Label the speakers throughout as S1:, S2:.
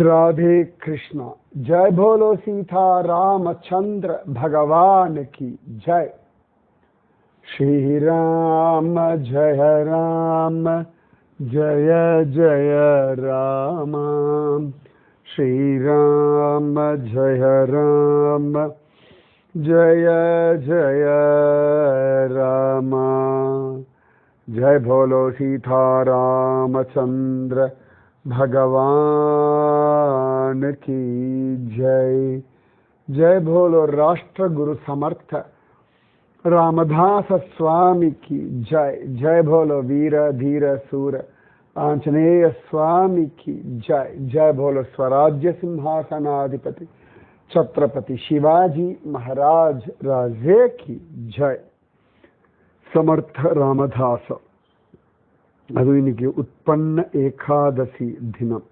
S1: राधे कृष्णा। जय बोलो सीता रामचंद्र भगवान की जय। श्री राम जय राम, जय जय राम। श्री राम जय राम, जय जय राम। जय भोलो सीता राम रामचंद्र भगवान की जय। जय भोलो राष्ट्र गुरु समर्थ। रामदास स्वामी की जय। जय भोलो वीर, धीर, सूर। आंजनेय स्वामी की जय। जय भोलो स्वराज्य सिंहासनाधिपति। छत्रपति शिवाजी महाराज राजे की जय। समर्थ रामदास। அது இன்னைக்கு உற்பன்ன ஏகாதசி தினம்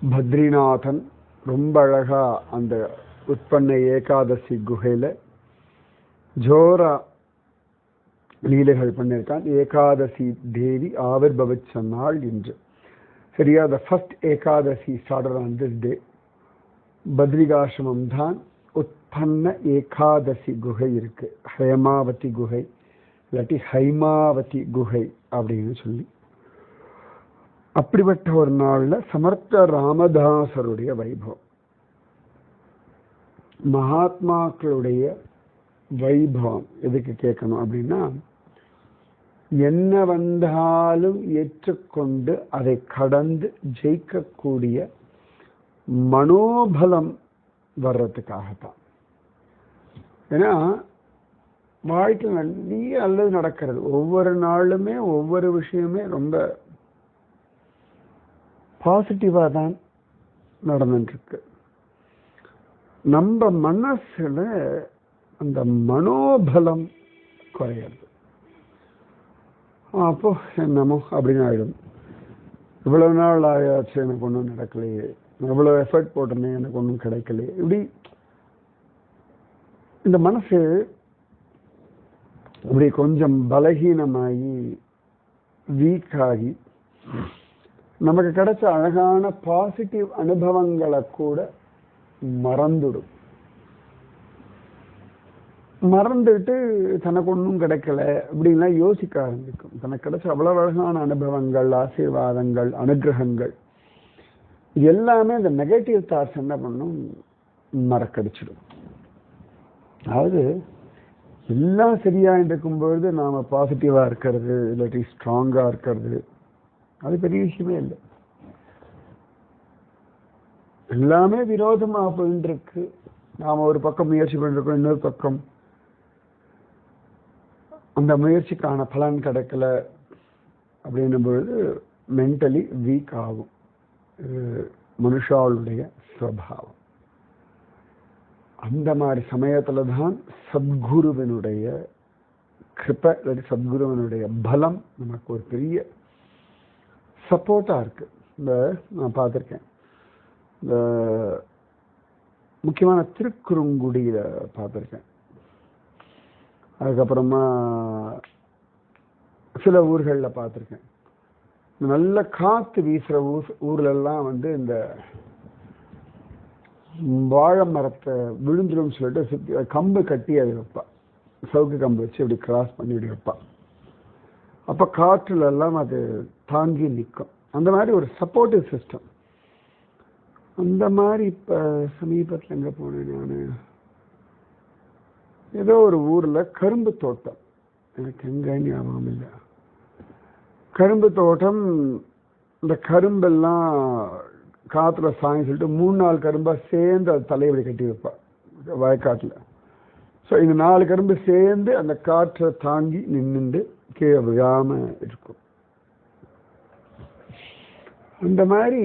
S1: பத்ரிநாதன் ரொம்ப அழகா அந்த உற்பன்ன ஏகாதசி குகையில ஜோரா லீலைகள் பண்ணியிருக்கான் ஏகாதசி தேவி ஆவிர்பவிச்ச நாள் என்று சரியா the first Ekadashi starter on this day Badrikashramam தான் உற்பன்ன ஏகாதசி குகை இருக்கு ஹேமாவதி குகை இல்லாட்டி ஹைமாவதி குகை அப்படின்னு சொல்லி. அப்படிப்பட்ட ஒரு நாள்ல சமர்த்த ராமதாசருடைய வைபவம். மகாத்மாக்களுடைய வைபவம் எதுக்கு கேட்கணும் அப்படின்னா என்ன வந்தாலும் ஏற்றுக்கொண்டு அதை கடந்து ஜெயிக்கக்கூடிய மனோபலம் வர்றதுக்காகத்தான். ஏன்னா வாழ்க்கையில் நிறைய நல்லது நடக்கிறது. ஒவ்வொரு நாளுமே ஒவ்வொரு விஷயமே ரொம்ப பாசிட்டிவாக தான் நடந்துட்டுருக்கு. நம்ம மனசுல அந்த மனோபலம் குறையிறது. அப்போ என்னமோ அப்படின்னு ஆயிடும். இவ்வளவு நாள் ஆயாச்சு எனக்கு ஒன்றும் நடக்கலையே. இவ்வளோ எஃபர்ட் போட்டேனே எனக்கு ஒன்றும் கிடைக்கலையே. இப்படி இந்த மனசு இப்படி கொஞ்சம் பலகீனமாகி வீக்காகி நமக்கு கிடைச்ச அழகான பாசிட்டிவ் அனுபவங்களை கூட மறந்துடும். மறந்துட்டு தனக்கு ஒன்றும் கிடைக்கல அப்படின்லாம் யோசிக்க ஆரம்பிக்கும். தனக்கு கிடைச்ச அவ்வளவு அழகான அனுபவங்கள் ஆசீர்வாதங்கள் அனுகிரகங்கள் எல்லாமே அந்த நெகட்டிவ் தாட்ஸ் என்ன பண்ணும்? மறக்கடிச்சிடும். அதாவது எல்லாம் சரியா இருக்கும்பொழுது நாம பாசிட்டிவா இருக்கிறது இல்லாட்டி ஸ்ட்ராங்கா இருக்கிறது. அது பெரிய விஷயமே இல்லை. எல்லாமே விரோதமாக போயிட்டு இருக்கு ஒரு பக்கம் முயற்சி பண்ணிருக்கோம் இன்னொரு பக்கம் அந்த முயற்சிக்கான பலன் கிடைக்கல அப்படின்னும் பொழுது மென்டலி வீக் ஆகும் மனுஷாளுடைய ஸ்வபாவம் அந்த மாதிரி சமயத்துல தான் சத்குருவினுடைய கிருப்பை இல்லாட்டி சத்குருவினுடைய பலம் நமக்கு ஒரு பெரிய சப்போர்ட்டா இருக்கு. இந்த நான் பார்த்துருக்கேன். இந்த முக்கியமான திருக்குறுங்குடியில பார்த்துருக்கேன். அதுக்கப்புறமா சில ஊர்களில் பார்த்துருக்கேன். நல்ல காத்து வீசுற ஊர் ஊர்ல எல்லாம் வந்து இந்த வாழை மரத்தை விழுந்துடும் சொல்லிட்டு சுத்தி கம்பு கட்டி அது வைப்பாள் சவுக்கு கம்பு வச்சு இப்படி கிராஸ் பண்ணி இப்படி வைப்பாள் அப்போ காற்றுல எல்லாம் அது தாங்கி நிற்கும். அந்த மாதிரி ஒரு சப்போர்ட்டிவ் சிஸ்டம் அந்த மாதிரி இப்போ சமீபத்தில் எங்கே போனேன் நான்? ஏதோ ஒரு ஊரில் கரும்பு தோட்டம். எனக்கு எங்க ஞாபகம் இல்லை. கரும்பு தோட்டம் இந்த கரும்பெல்லாம் காத்துல சாங்கி சொல்லிட்டு மூணு நாலு கரும்பா சேர்ந்து அது தலைவலி கட்டி வைப்பா. வயக்காட்டில். ஸோ இந்த நாலு கரும்பு சேர்ந்து அந்த காற்றை தாங்கி நின்றுண்டு கீழே விழாம இருக்கும். அந்த மாதிரி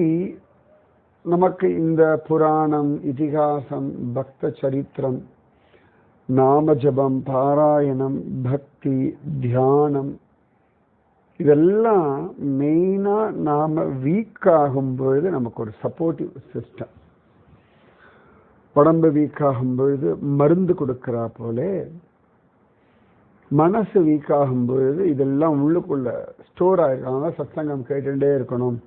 S1: நமக்கு இந்த புராணம் இதிகாசம் பக்த சரித்திரம் நாம ஜபம் பாராயணம் பக்தி தியானம் இதெல்லாம் மெயினாக நாம் வீக் ஆகும்பொழுது நமக்கு ஒரு சப்போர்ட்டிவ் சிஸ்டம் உடம்பு வீக் ஆகும் பொழுது மருந்து கொடுக்குறா போலே மனசு வீக் ஆகும் பொழுது இதெல்லாம் உள்ளுக்குள்ள ஸ்டோர் ஆகிருக்காங்க சத்சங்கம் கேட்டுகிட்டே இருக்கணும்.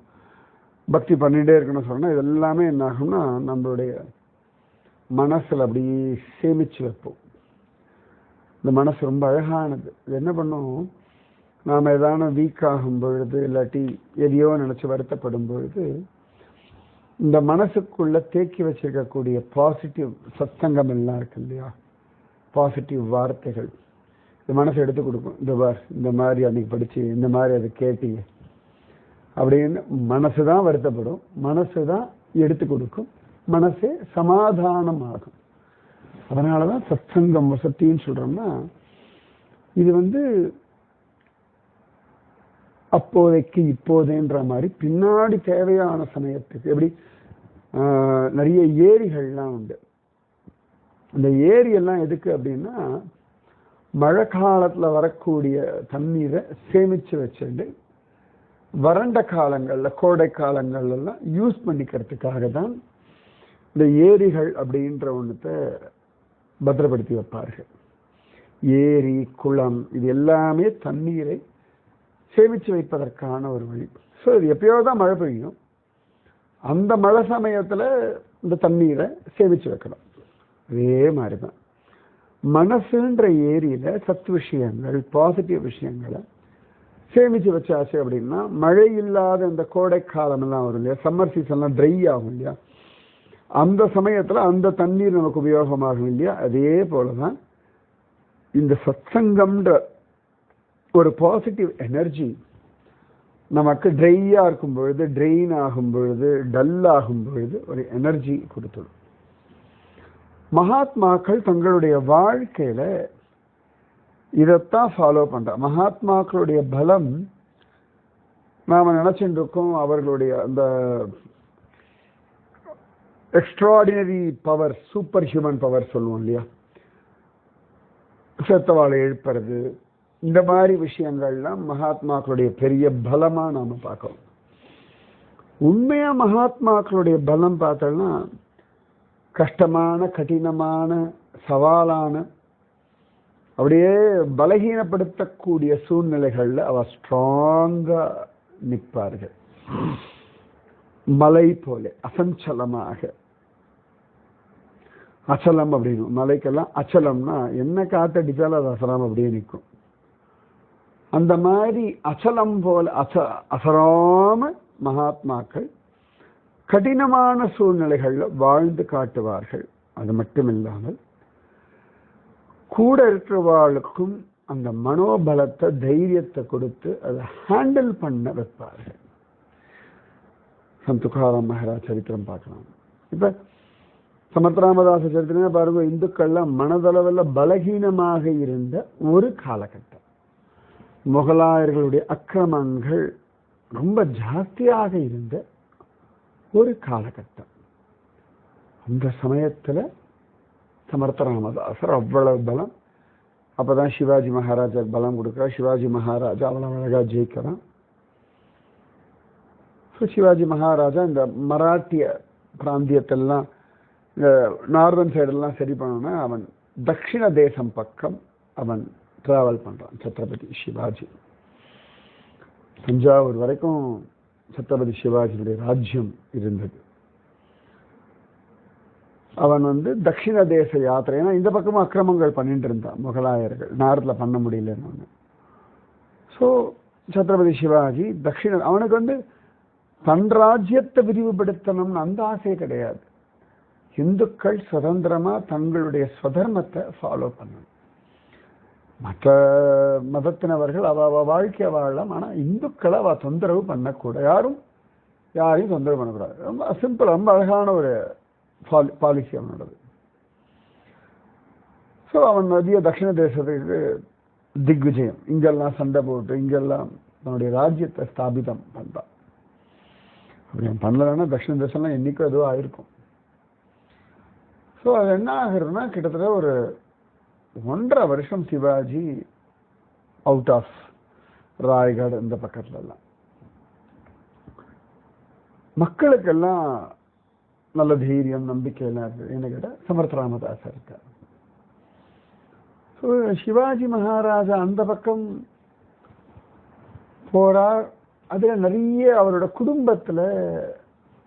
S1: பக்தி பண்ணிகிட்டே இருக்கணும் சொன்னால் இது எல்லாமே என்ன ஆகும்னா நம்மளுடைய மனசில் அப்படியே சேமித்து வைப்போம். இந்த மனசு ரொம்ப அழகானது. இது என்ன பண்ணும்? நாம் ஏதான வீக் ஆகும் பொழுது இல்லாட்டி எதையோ நினச்சி வருத்தப்படும் பொழுது இந்த மனசுக்குள்ள தேக்கி வச்சிருக்கக்கூடிய பாசிட்டிவ் சத்சங்கம் எல்லாம் இருக்கு இல்லையா? பாசிட்டிவ் வார்த்தைகள். இந்த மனசை எடுத்து கொடுக்கும். இந்த பார் இந்த மாதிரி அன்னைக்கு படிச்சு இந்த மாதிரி அதை கேட்டீங்க அப்படின்னு மனசு தான் வருத்தப்படும். மனசு தான் எடுத்து கொடுக்கும். மனசே சமாதானமாகும். அதனால தான் சத்சங்கம் வசத்தின்னு சொல்கிறோம்னா இது வந்து அப்போதைக்கு இப்போதேன்ற மாதிரி பின்னாடி தேவையான சமயத்துக்கு எப்படி? நிறைய ஏரிகள்லாம் உண்டு. அந்த ஏரியெல்லாம் எதுக்கு அப்படின்னா மழை காலத்தில் வரக்கூடிய தண்ணீரை சேமிச்சு வச்சுட்டு வறண்ட காலங்களில் கோடை காலங்கள்லாம் யூஸ் பண்ணிக்கிறதுக்காக தான் இந்த ஏரிகள் அப்படின்ற ஒன்றத்தை பத்திரப்படுத்தி வைப்பார்கள். ஏரி குளம் இது எல்லாமே தண்ணீரை சேமித்து வைப்பதற்கான ஒரு வழி. ஸோ இது எப்பயோ தான் மழை பெய்யும். அந்த மழை சமயத்தில் இந்த தண்ணீரை சேமித்து வைக்கணும். அதே மாதிரி தான் மனசுன்ற ஏரியில் சத்து விஷயங்கள் பாசிட்டிவ் விஷயங்களை சேமித்து வச்சாச்சு அப்படின்னா மழை இல்லாத இந்த கோடை காலம் வரும் இல்லையா? சம்மர் சீசன்லாம் ட்ரை ஆகும் இல்லையா? அந்த சமயத்தில் அந்த தண்ணீர் நமக்கு உபயோகமாகும் இல்லையா? அதே போலதான் இந்த சத்சங்கம்ன்ற ஒரு பாசிட்டிவ் எனர்ஜி நமக்கு ட்ரையாக இருக்கும் பொழுது ட்ரெயின் ஆகும் பொழுது டல் ஆகும் பொழுது ஒரு எனர்ஜி கொடுத்துடும். மகாத்மாக்கள் தங்களுடைய வாழ்க்கையில் இதைத்தான் ஃபாலோ பண்ணுற மகாத்மாக்களுடைய பலம் நாம் நினைச்சுட்டு இருக்கோம் அவர்களுடைய அந்த extraordinary power super human power சொல்லுவோம் இல்லையா? செத்தவாளை எழுப்புறது இந்த மாதிரி விஷயங்கள்லாம் மகாத்மாக்களுடைய பெரிய பலமா நாம பார்க்கணும் உண்மையா மகாத்மாக்களுடைய பலம் பார்த்தோம்னா கஷ்டமான கடினமான சவாலான அப்படியே பலகீனப்படுத்தக்கூடிய சூழ்நிலைகள்ல அவ ஸ்ட்ராங்கா நிற்பார்கள். மலை போல அசஞ்சலமாக. அச்சலம் அப்படின்னு மலைக்கெல்லாம் அச்சலம்னா என்ன காத்தடிச்சாலும் அது அசலம் அப்படியே நிற்கும். அந்த மாதிரி அசலம் போல அச அசராம மகாத்மாக்கள் கடினமான சூழ்நிலைகளில் வாழ்ந்து காட்டுவார்கள். அது மட்டும் இல்லாமல் கூட இருக்கிறவாளுக்கும் அந்த மனோபலத்தை தைரியத்தை கொடுத்து அதை ஹேண்டில் பண்ண வைப்பார்கள். சந்துகாராம் மகாராஜ் சரித்திரம் பார்க்கலாம். இப்போ சமத்ராமதாச சரித்திரமே பாருங்க இந்துக்கள்லாம் மனதளவில் பலகீனமாக இருந்த ஒரு காலகட்டம். முகலாயர்களுடைய அக்கிரமங்கள் ரொம்ப ஜாஸ்தியாக இருந்த ஒரு காலகட்டம். அந்த சமயத்தில் சமர்த்த ராமதாசர் அவ்வளவு பலம். அப்பதான் சிவாஜி மகாராஜா பலம் கொடுக்குறா சிவாஜி மகாராஜா அவ்வளவு அழகா ஜெயிக்கிறான். ஸோ சிவாஜி மகாராஜா இந்த மராட்டிய பிராந்தியத்தெல்லாம் இந்த நார்தன் சைடெல்லாம் சரி பண்ணோன்னா அவன் தட்சிண தேசம் பக்கம் அவன் டிராவல் பண்றான் சத்ரபதி சிவாஜி. தஞ்சாவூர் வரைக்கும் சத்ரபதி சிவாஜியுடைய ராஜ்யம் இருந்தது. அவன் வந்து தட்சிண தேச யாத்திரை ஏன்னா இந்த பக்கமும் அக்கிரமங்கள் பண்ணிட்டு இருந்தான் முகலாயர்கள். நேரத்தில் பண்ண முடியலன்னு ஒன்று ஸோ சத்ரபதி சிவாஜி தட்சிண அவனுக்கு வந்து தன் ராஜ்யத்தை விரிவுபடுத்தணும்னு அந்த ஆசை கிடையாது. இந்துக்கள் சுதந்திரமா தங்களுடைய சுதர்மத்தை ஃபாலோ பண்ணணும். மற்ற மதத்தினவர்கள் அவ அவ வாழ்க்கையை வாழலாம். ஆனால் இந்துக்களை அவ தொந்தரவு பண்ணக்கூடாது. யாரும் யாரையும் தொந்தரவு பண்ணக்கூடாது. ரொம்ப சிம்பிள் ரொம்ப அழகான ஒரு பாலிசி அவனோடது ஸோ அவன் மதிய தட்சிண தேசத்துக்கு திக்விஜயம். இங்கெல்லாம் சண்டை போட்டு இங்கெல்லாம் தன்னுடைய ராஜ்யத்தை ஸ்தாபிதம் பண்ணான் அப்படி அவன் பண்ணலன்னா தட்சிண தேசம்லாம் என்றைக்கும் எதுவும் ஆயிருக்கும். ஸோ அது என்ன ஆகுறதுன்னா கிட்டத்தட்ட ஒரு ஒன்றரை வருஷம் சிவாஜி அவுட் ஆஃப் ராய்கட் இந்த பக்கத்துல எல்லாம் மக்களுக்கெல்லாம் நல்ல தைரியம் நம்பிக்கை எல்லாம் இருக்கு என்ன கேட்டால் சமர்த் ராமதாஸ் இருக்கார். ஸோ சிவாஜி மகாராஜா அந்த பக்கம் போறார். அதில் நிறைய அவரோட குடும்பத்துல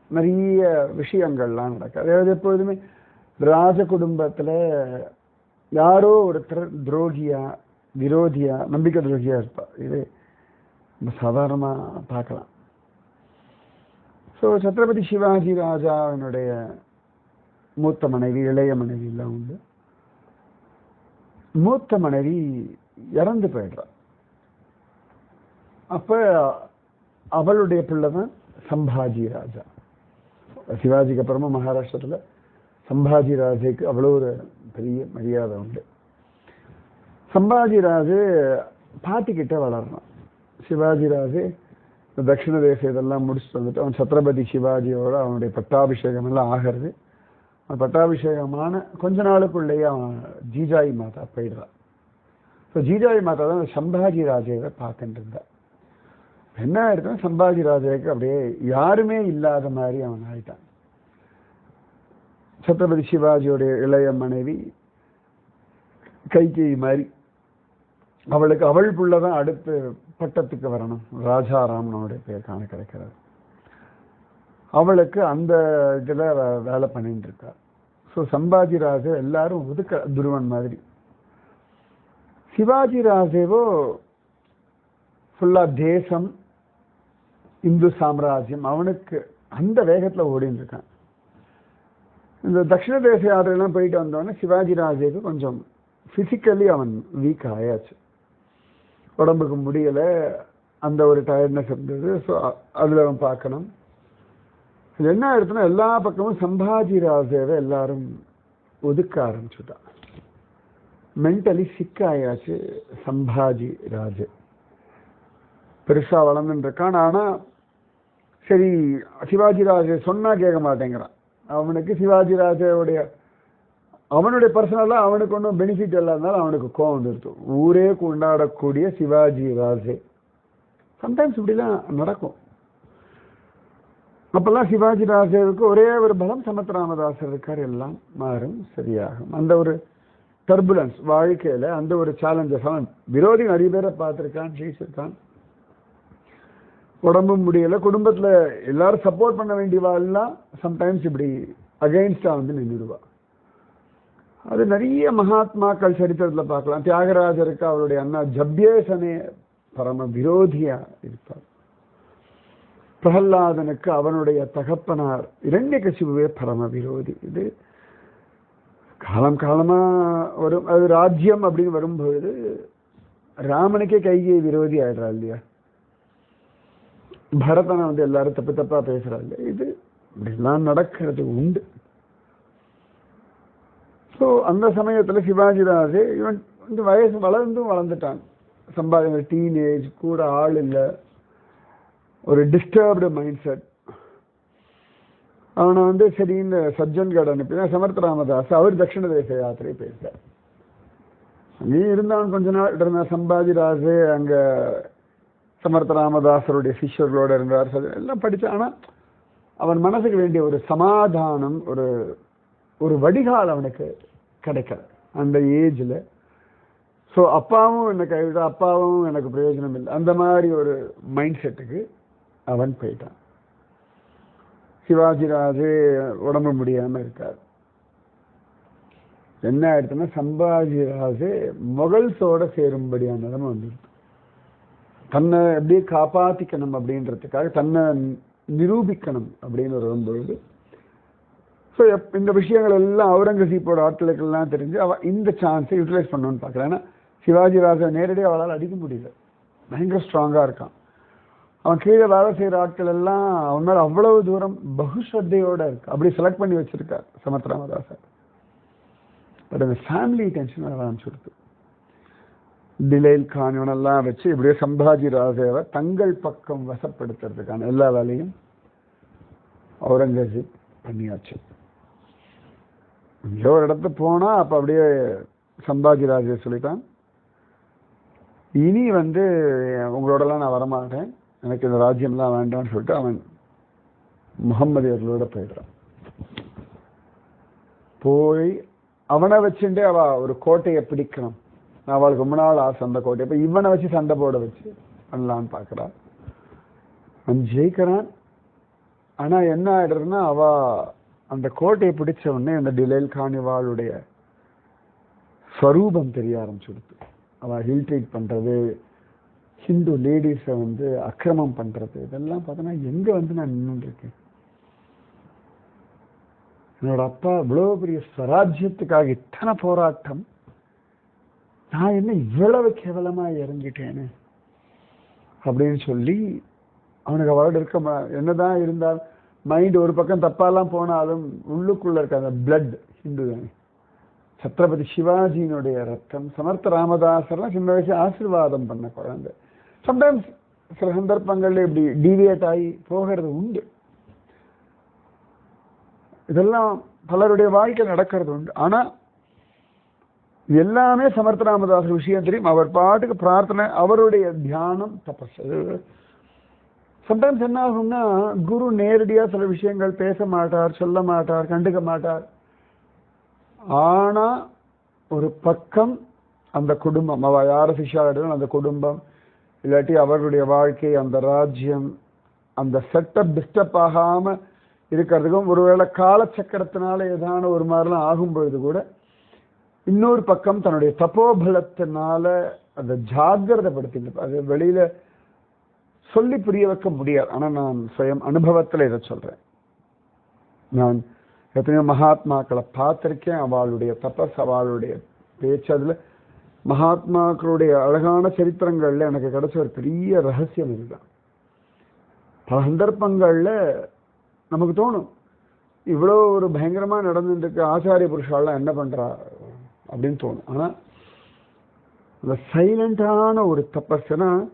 S1: நிறைய விஷயங்கள்லாம் நடக்காது. அதாவது எப்பொழுதுமே ராஜ குடும்பத்துல யாரோ ஒருத்தர் துரோகியா விரோதியா நம்பிக்கை துரோகியா இருப்பா. இது நம்ம சாதாரணமா பார்க்கலாம். ஸோ சத்ரபதி சிவாஜி ராஜாவினுடைய மூத்த மனைவி இளைய மனைவி எல்லாம் உண்டு. மூத்த மனைவி இறந்து போயிடுறா. அப்ப அவளுடைய பிள்ளை தான் சம்பாஜி ராஜா. சிவாஜிக்கு அப்புறமா மகாராஷ்டிரத்துல சம்பாஜி ராஜைக்கு அவ்வளோ ஒரு பெரிய மரியாதை உண்டு. சம்பாஜி ராஜு பாட்டிக்கிட்ட வளர்றான் சிவாஜிராஜு இந்த தட்சிண தேச இதெல்லாம் முடிச்சுட்டு வந்துட்டு அவன் சத்ரபதி சிவாஜியோட அவனுடைய பட்டாபிஷேகம் எல்லாம் ஆகிறது. பட்டாபிஷேகமான கொஞ்ச நாளுக்குள்ளேயே அவன் ஜீஜாயி மாதா போயிடுறான். ஸோ ஜீஜாயி மாதா தான் சம்பாஜி ராஜேவை பார்த்துட்டு இருந்தா என்ன ஆயிருக்கும் சம்பாஜி ராஜாவுக்கு அப்படியே யாருமே இல்லாத மாதிரி அவன் ஆயிட்டான். சத்ரபதி சிவாஜியோடைய இளைய மனைவி கைகேயி மாதிரி. அவளுக்கு அவள் புள்ளதான் அடுத்து பட்டத்துக்கு வரணும். ராஜா நம்முடைய பேர் காண கிடைக்கிறார் அவளுக்கு அந்த இதில் வே- வேலை பண்ணிட்டு இருக்கார் ஸோ சம்பாஜி ராஜே எல்லாரும் ஒதுக்க துருவன் மாதிரி. சிவாஜி ராஜேவோ ஃபுல்லா தேசம் இந்து சாம்ராஜ்யம் அவனுக்கு அந்த வேகத்தில் ஓடின்னு இருக்கான். இந்த தட்சிண தேச யாத்திரையெல்லாம் போயிட்டு வந்தோடனே சிவாஜி ராஜேக்கு கொஞ்சம் ஃபிசிக்கலி அவன் வீக் ஆயாச்சு. உடம்புக்கு முடியலை. அந்த ஒரு டயர்ட்னஸ் இருந்தது. ஸோ அதில் அவன் பார்க்கணும். இது என்ன ஆயிடுச்சுன்னா எல்லா பக்கமும் சம்பாஜி ராஜேவை எல்லாரும் ஒதுக்க ஆரம்பிச்சுட்டான் மென்டலி சிக் ஆயாச்சு சம்பாஜி ராஜே. பெருசாக வளர்ந்துட்டு இருக்கான். சரி சிவாஜி ராஜே சொன்னால் கேட்க மாட்டேங்கிறான். அவனுக்கு சிவாஜி ராஜேவுடைய அவனுடைய பர்சனலாக அவனுக்கு ஒன்றும் பெனிஃபிட் இல்லாதனால அவனுக்கு கோவம் வந்துருச்சு ஊரே கொண்டாடக்கூடிய சிவாஜி ராஜே. சம்டைம்ஸ் இப்படிலாம் நடக்கும். அப்பெல்லாம் சிவாஜி ராஜேவுக்கு ஒரே ஒரு பலம் சமத் ராமதாசர் இருக்கார். எல்லாம் மாறும் சரியாகும். அந்த ஒரு டர்புலன்ஸ் வாழ்க்கையில் அந்த ஒரு சேலஞ்சஸ் அவன் விரோதி நிறைய பேரை பார்த்துருக்கான் ஜெயிச்சிருக்கான். உடம்பு முடியல குடும்பத்துல எல்லாரும் சப்போர்ட் பண்ண வேண்டியவாள்லாம் சம்டைம்ஸ் இப்படி அகைன்ஸ்டா வந்து நின்றுடுவா. அது நிறைய மகாத்மாக்கள் சரித்திரத்துல பார்க்கலாம். தியாகராஜருக்கு அவருடைய அண்ணா ஜப்யேசனே பரம விரோதியா இருப்பார். பிரகல்லாதனுக்கு அவனுடைய தகப்பனார் இரண்ய கசிபுவே பரம விரோதி. இது காலம் காலமா வரும். அது ராஜ்யம் அப்படின்னு வரும்பொழுது ராமனுக்கே கைகை விரோதி ஆயிடுறா இல்லையா? பரதனை வந்து எல்லாரும் தப்பு தப்பா பேசுறாங்க. இது இப்படிலாம் நடக்கிறது உண்டு. ஸோ அந்த சமயத்தில் சிவாஜி ராஜே இவன் வந்து வயசு வளர்ந்தும் வளர்ந்துட்டான். சம்பாதி டீனேஜ் கூட ஆள் இல்லை. ஒரு டிஸ்டர்ப்டு மைண்ட் செட் அவனை வந்து சரி இந்த சஜ்ஜன்கட் அனுப்பினா சமர்த்த ராமதாஸ் அவர் தட்சிண தேச யாத்திரை போயிருக்கார். அங்கேயும் இருந்தான் கொஞ்ச நாள். இருந்தான் சம்பாஜி ராஜே அங்கே சமர்த்த ராமதாசருடைய சிஷ்யர்களோட இருந்தார். எல்லாம் படிச்சான் ஆனால் அவன் மனசுக்கு வேண்டிய ஒரு சமாதானம் ஒரு ஒரு வடிகால் அவனுக்கு கிடைக்கல. அந்த ஏஜில். ஸோ அப்பாவும் என்னை கைவிட்டா அப்பாவும் எனக்கு பிரயோஜனம் இல்லை. அந்த மாதிரி ஒரு மைண்ட் செட்டுக்கு அவன் போயிட்டான். சிவாஜிராஜே உடம்பு முடியாமல் இருக்கார். என்ன ஆயிடுச்சுன்னா சம்பாஜிராஜு மொகல்ஸோட சேரும்படியான நிலைமை வந்துருக்கு தன்னை எப்படியே காப்பாற்றிக்கணும் அப்படின்றதுக்காக தன்னை நிரூபிக்கணும் அப்படின்னு வரும்பொழுது ஸோ எப் இந்த விஷயங்கள் எல்லாம் அவுரங்கசீப்போட ஆட்களுக்கெல்லாம் தெரிஞ்சு அவ இந்த சான்ஸை யூட்டிலைஸ் பண்ணணும்னு பார்க்குறேன் ஏன்னா சிவாஜி ராஜா நேரடியாக அவளால் அடிக்க முடியல. பயங்கர ஸ்ட்ராங்காக இருக்கான். அவன் கீழே வேலை செய்கிற ஆட்கள் எல்லாம் அவன் மேலே அவ்வளவு தூரம் பகுஸ்ரத்தையோடு இருக்கு. அப்படி செலக்ட் பண்ணி வச்சுருக்கார் சமத்ராமதாசர். பட் அந்த ஃபேமிலி டென்ஷன் வர ஆரம்பிச்சுடுது டிலைல் கான் இவனெல்லாம் வச்சு இப்படியே சம்பாஜி ராஜேவை தங்கள் பக்கம் வசப்படுத்துறதுக்கான எல்லா வேலையும் அவுரங்கசீப் பண்ணியாச்சு. எங்கேயோ ஒரு இடத்து போனால் அப்போ அப்படியே சம்பாஜி ராஜே சொல்லிட்டான். இனி வந்து உங்களோடலாம் நான் வரமாட்டேன். எனக்கு இந்த ராஜ்யம்லாம் வேண்டாம்னு சொல்லிட்டு அவன் முகம்மதியர்களோட போயிடுறான். போய் அவனை வச்சுட்டே அவ ஒரு கோட்டையை பிடிக்கணும். அவளுக்கு ரொம்ப நாள் ஆசை சண்டை கோட்டை. இப்போ இவனை வச்சு சண்டை போட வச்சு பண்ணலான்னு பார்க்குறா அவன் ஜெயிக்கிறான். ஆனால் என்ன ஆயிடுறதுன்னா அவ அந்த கோட்டையை பிடிச்ச உடனே அந்த டிலேல் காணிவாளுடைய ஸ்வரூபம் தெரிய ஆரம்பிச்சுடுது. அவ ஹில்ட்ரீட் பண்ணுறது ஹிந்து லேடிஸை வந்து அக்கிரமம் பண்ணுறது இதெல்லாம் பார்த்தோன்னா எங்கே வந்து நான் நின்றுருக்கேன் என்னோட அப்பா இவ்வளோ பெரிய ஸ்வராஜ்யத்துக்காக இத்தனை போராட்டம் நான் என்ன இவ்வளவு கேவலமாக இறங்கிட்டேன்னு அப்படின்னு சொல்லி அவனுக்கு அவரோட இருக்க என்னதான் இருந்தால் மைண்ட் ஒரு பக்கம் தப்பாலாம் போனாலும் உள்ளுக்குள்ள இருக்க அந்த பிளட் ஹிந்து தானே சத்ரபதி சிவாஜியினுடைய ரத்தம் சமர்த்த ராமதாசர்லாம் சின்ன வயசு ஆசீர்வாதம் பண்ண குழந்தை. சம்டைம்ஸ் சில சந்தர்ப்பங்கள்ல இப்படி டீவியேட் ஆகி போகிறது உண்டு. இதெல்லாம் பலருடைய வாழ்க்கை நடக்கிறது உண்டு. ஆனால் எல்லாமே சமர்த்த ராமதாசர் விஷயம் தெரியும். அவர் பாட்டுக்கு பிரார்த்தனை அவருடைய தியானம் தபஸ் சம்டைம்ஸ் என்ன ஆகும்னா குரு நேரடியாக சில விஷயங்கள் பேச மாட்டார் சொல்ல மாட்டார் கண்டுக்க மாட்டார். ஆனால் ஒரு பக்கம் அந்த குடும்பம் அவ யார சிஷ்யாவிடம் அந்த குடும்பம் இல்லாட்டி அவர்களுடைய வாழ்க்கை அந்த ராஜ்யம் அந்த செட்டப் டிஸ்டர்ப் ஆகாம இருக்கிறதுக்கும் ஒருவேளை காலச்சக்கரத்தினால ஏதான ஒரு மாதிரிலாம் ஆகும் பொழுது கூட இன்னொரு பக்கம் தன்னுடைய தப்போபலத்தினால அதை ஜாகிரதப்படுத்தி அது வெளியில சொல்லி புரிய வைக்க முடியாது. ஆனா நான் சுயம் அனுபவத்துல இதை சொல்றேன். நான் எத்தனையோ மகாத்மாக்களை பார்த்திருக்கேன். அவளுடைய தபஸ் அவளுடைய பேச்சு அதுல மகாத்மாக்களுடைய அழகான சரித்திரங்கள்ல எனக்கு கிடைச்ச ஒரு பெரிய ரகசியம் இதுதான். பல சந்தர்ப்பங்கள்ல நமக்கு தோணும். இவ்வளோ ஒரு பயங்கரமா நடந்துட்டு இருக்கு ஆச்சாரிய புருஷாலாம் என்ன பண்றா? அப்படின்னு தோணும். ஆனால் அந்த சைலண்டான ஒரு தபஸ்னா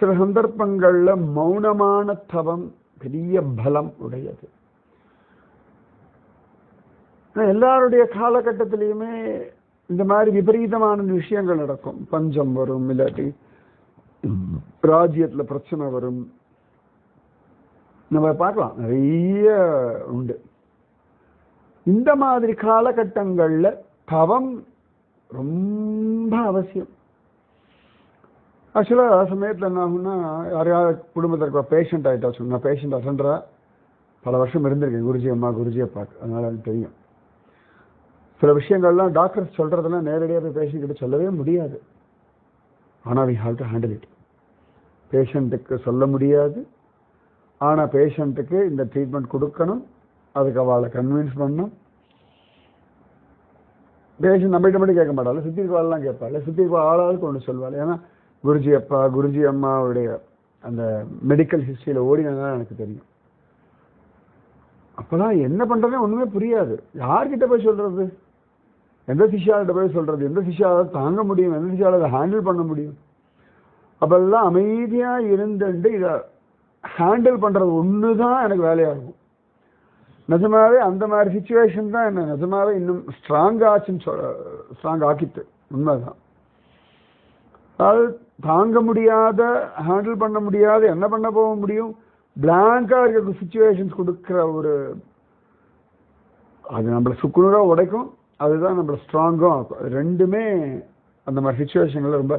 S1: சில சந்தர்ப்பங்களில் மௌனமான தவம் பெரிய பலம் உடையது. எல்லாருடைய காலகட்டத்திலையுமே இந்த மாதிரி விபரீதமான விஷயங்கள் நடக்கும். பஞ்சம் வரும் இல்லாட்டி ராஜ்யத்தில் பிரச்சனை வரும். நம்ம பார்க்கலாம். நிறைய உண்டு. இந்த மாதிரி காலகட்டங்கள்ல தவம் ரொம்ப அவசியம். ஆக்சுவலாக சமயத்தில் என்ன ஆகும்னா யாரையாவது குடும்பத்தில் இருக்க பேஷண்ட் ஆகிட்டா சொன்னா பேஷண்ட் அசன்றா பல வருஷம் இருந்திருக்கேன் குருஜி அம்மா குருஜியை பார்க்க அதனால எனக்கு தெரியும். சில விஷயங்கள்லாம் டாக்டர்ஸ் சொல்கிறதெல்லாம் நேரடியாக போய் பேஷண்ட் கிட்ட சொல்லவே முடியாது. ஆனால் we have to handle it பேஷண்ட்டுக்கு சொல்ல முடியாது. ஆனால் பேஷண்ட்டுக்கு இந்த ட்ரீட்மெண்ட் கொடுக்கணும். அதுக்கு அவளை கன்வின்ஸ் பண்ணணும். பேஷண்ட் நம்மகிட்ட மட்டும் கேட்க மாட்டாள். சுற்றி இருக்கவாள்லாம் கேட்பாள். சுற்றி இருக்க ஆளாளுக்கு ஒன்று சொல்வாள். ஏன்னா குருஜி அப்பா குருஜி அம்மாவுடைய அந்த மெடிக்கல் ஹிஸ்ட்ரியில் ஓடினதான் எனக்கு தெரியும். அப்போலாம் என்ன பண்ணுறதுனே ஒன்றுமே புரியாது. யார்கிட்ட போய் சொல்கிறது எந்த சிஷியாள்கிட்ட போய் சொல்கிறது எந்த சிஷியால் தாங்க முடியும்? எந்த சிஷியால் அதை ஹேண்டில் பண்ண முடியும்? அப்போல்லாம் அமைதியாக இருந்துட்டு இதை ஹேண்டில் பண்ணுறது ஒன்று தான் எனக்கு வேலையாகும் நிஜமாவே அந்த மாதிரி சுச்சுவேஷன் தான் என்ன? நிஜமாவே இன்னும் ஸ்ட்ராங் ஆச்சுன்னு சொல்ல ஸ்ட்ராங் ஆக்கிட்டு. உண்மைதான். அது தாங்க முடியாத ஹேண்டில் பண்ண முடியாத என்ன பண்ண போக முடியும்? பிளாங்காக இருக்க சுச்சுவேஷன்ஸ் கொடுக்குற ஒரு அது நம்மளை சுக்குநூறாக உடைக்கும். அதுதான் நம்மளை ஸ்ட்ராங்கும் ஆக்கும். அது ரெண்டுமே அந்த மாதிரி சுச்சுவேஷன்ல ரொம்ப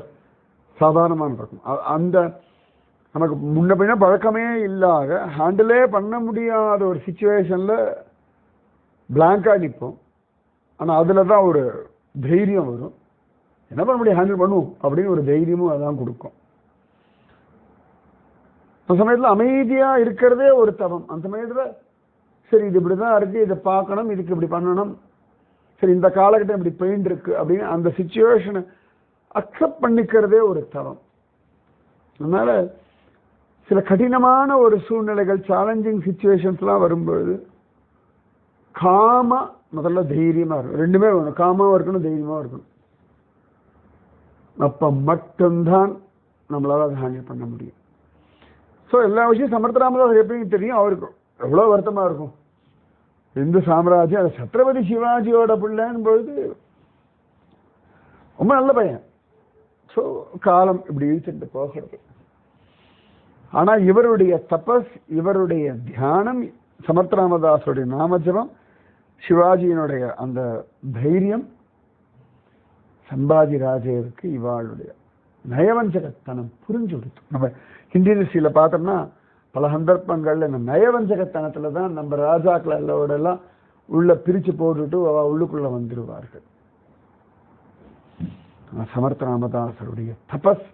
S1: சாதாரணமாக நடக்கும். அந்த நமக்கு முன்ன பின்ன பழக்கமே இல்லாத ஹேண்டிலே பண்ண முடியாத ஒரு சுச்சுவேஷனில் பிளாங்காக நிற்போம். ஆனால் அதில் தான் ஒரு தைரியம் வரும். என்ன பண்ண முடியும்? ஹேண்டில் பண்ணுவோம். அப்படின்னு ஒரு தைரியமும் அதான் கொடுக்கும். அந்த சமயத்தில் அமைதியாக இருக்கிறதே ஒரு தவம். அந்த சமயத்தில் சரி இது இப்படி தான் இருக்குது இதை பார்க்கணும் இதுக்கு இப்படி பண்ணணும். சரி இந்த காலகட்டம் இப்படி பெயிண்ட் இருக்கு அப்படின்னு அந்த சுச்சுவேஷனை அக்செப்ட் பண்ணிக்கிறதே ஒரு தவம். அதனால் சில கடினமான ஒரு சூழ்நிலைகள் சேலஞ்சிங் சுச்சுவேஷன்ஸ்லாம் வரும்பொழுது காமா முதல்ல தைரியமாக இருக்கும் ரெண்டுமே வேணும். காமாவும் இருக்கணும் தைரியமாக இருக்கணும். அப்போ மட்டும்தான் நம்மளால் அதை ஹேண்டில் பண்ண முடியும். ஸோ எல்லா விஷயம் சமர்த்தராமதாஸ் எப்படின்னு தெரியும். அவருக்கு எவ்வளோ வருத்தமாக இருக்கும். இந்து சாம்ராஜ்யம் அது சத்ரபதி சிவாஜியோட பிள்ளைன்னு பொழுது ரொம்ப நல்ல பையன். ஸோ காலம் இப்படி இழுத்துட்டு போகிறது. ஆனா இவருடைய தபஸ் இவருடைய தியானம் சமர்த்தராமதாஸுடைய நாமஜபம் சிவாஜியினுடைய அந்த தைரியம் சம்பாஜி ராஜேருக்கு இவாளுடைய நயவஞ்சகத்தனம் புரிஞ்சு கொடுத்து நம்ம ஹிந்தி இண்டஸ்ட்ரியில் பார்த்தோம்னா பல சந்தர்ப்பங்கள்ல இந்த நயவஞ்சகத்தனத்துல தான் நம்ம ராஜாக்கள் எல்லோட எல்லாம் உள்ள பிரிச்சு போட்டுட்டு அவ உள்ளுக்குள்ள வந்துடுவார்கள் சமர்த்த ராமதாசருடைய தபஸ்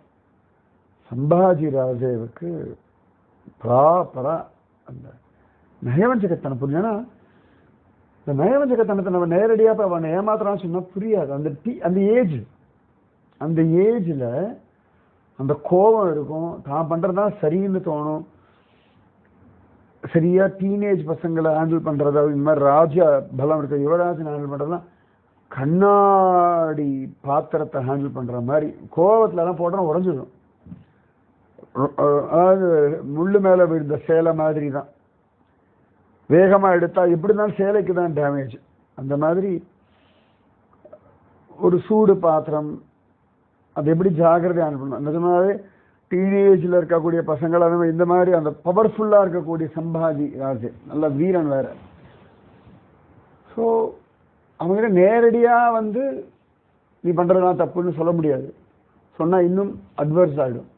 S1: சம்பாஜி ராஜேவுக்கு ப்ராப்பரா அந்த நயவஞ்சகத்தனம் புரியும் ஏன்னா இந்த நயவஞ்சகத்தனத்தை நம்ம நேரடியாக இப்போ அவனை ஏமாத்துறான்னு சொன்னால் புரியாது. அந்த டி அந்த ஏஜ் அந்த ஏஜில் அந்த கோபம் இருக்கும். தான் பண்ணுறது தான் சரின்னு தோணும். சரியாக டீனேஜ் பசங்களை ஹேண்டில் பண்றதா இந்த மாதிரி ராஜா பலம் இருக்க யுவராஜன் ஹேண்டில் பண்றதுலாம் கண்ணாடி பாத்திரத்தை ஹேண்டில் பண்ணுற மாதிரி கோவத்துல எல்லாம் போட்டா உடஞ்சிடும் அதாவது முள்ளு மேலே விழுந்த சேலை மாதிரி தான் வேகமாக எடுத்தால் எப்படி இருந்தாலும் சேலைக்கு தான் டேமேஜ் அந்த மாதிரி ஒரு சூடு பாத்திரம் அது எப்படி ஜாகிரதையா அனுப்பணும்? நிஜமாவே டீனேஜில் இருக்கக்கூடிய பசங்கள் அந்த இந்த மாதிரி அந்த பவர்ஃபுல்லாக இருக்கக்கூடிய சம்பாஜி ராஜு நல்ல வீரன் வேற. ஸோ அவங்ககிட்ட நேரடியாக வந்து நீ பண்றதுலாம் தப்புன்னு சொல்ல முடியாது. சொன்னால் இன்னும் அட்வர்ஸ் ஆகிடும்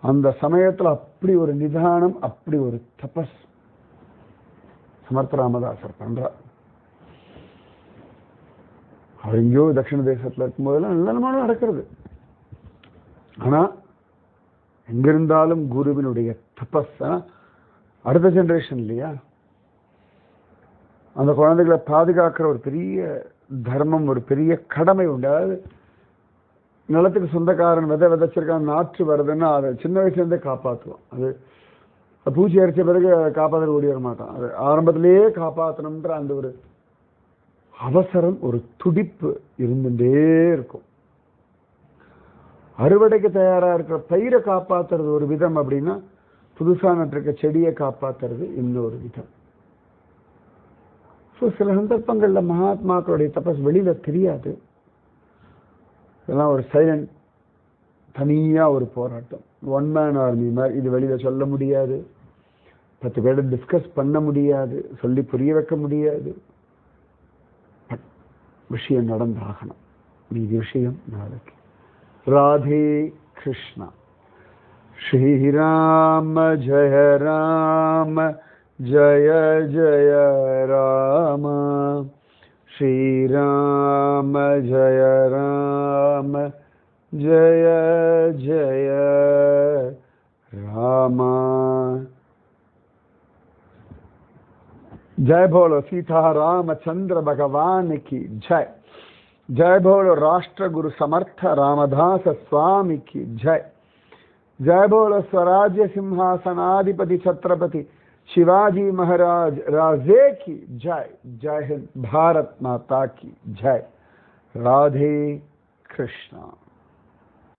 S1: அந்த சமயத்துல அப்படி ஒரு நிதானம் அப்படி ஒரு தபஸ் சமர்த்த ராமதாசர் பண்றார். அவர் எங்கேயோ தட்சிண தேசத்துல இருக்கும்போதெல்லாம் நல்ல நல்லமான நடக்கிறது. ஆனா எங்கிருந்தாலும் குருவினுடைய தபஸ் அடுத்த ஜெனரேஷன் இல்லையா? அந்த குழந்தைகளை பாதுகாக்கிற ஒரு பெரிய தர்மம் ஒரு பெரிய கடமை உண்டு. அதாவது நிலத்துக்கு சொந்தக்காரன் விதை விதைச்சிருக்கான் நாற்று வருதுன்னா அதை சின்ன வயசுலேருந்தே காப்பாற்றுவோம் அது பூச்சி அரிச்ச பிறகு காப்பாற்ற ஓடி வர மாட்டான். அது ஆரம்பத்திலேயே காப்பாற்றணுன்ற அந்த ஒரு அவசரம் ஒரு துடிப்பு இருந்துட்டே இருக்கும். அறுவடைக்கு தயாராக இருக்கிற பயிரை காப்பாத்துறது ஒரு விதம் அப்படின்னா புதுசா நட்டிருக்க செடியை காப்பாத்துறது இன்னொரு விதம். ஸோ சில சந்தர்ப்பங்களில் மகாத்மாக்களுடைய தபஸ் வெளியில தெரியாது. இதெல்லாம் ஒரு சைலண்ட் தனியாக ஒரு போராட்டம். ஒன் மேன் ஆர்மி மாதிரி இது வெளியில் சொல்ல முடியாது. பத்து பேரை டிஸ்கஸ் பண்ண முடியாது. சொல்லி புரிய வைக்க முடியாது. பட் விஷயம் நடந்தாகணும். மீதி விஷயம் நாளைக்கு. ராதே கிருஷ்ணா. ஸ்ரீராம ஜய ராம ஜய ஜய ராமா. श्री राम जय राम, जय जय राम। जय बोलो सीता रामचंद्र भगवान की जय। जय भोलो राष्ट्र गुरु समर्थ रामदास स्वामी की जय। जय बोलो स्वराज्य सिंहासनाधिपति छत्रपति शिवाजी महाराज राजे की जय। जय हिंद भारत माता की जय। राधे कृष्णा।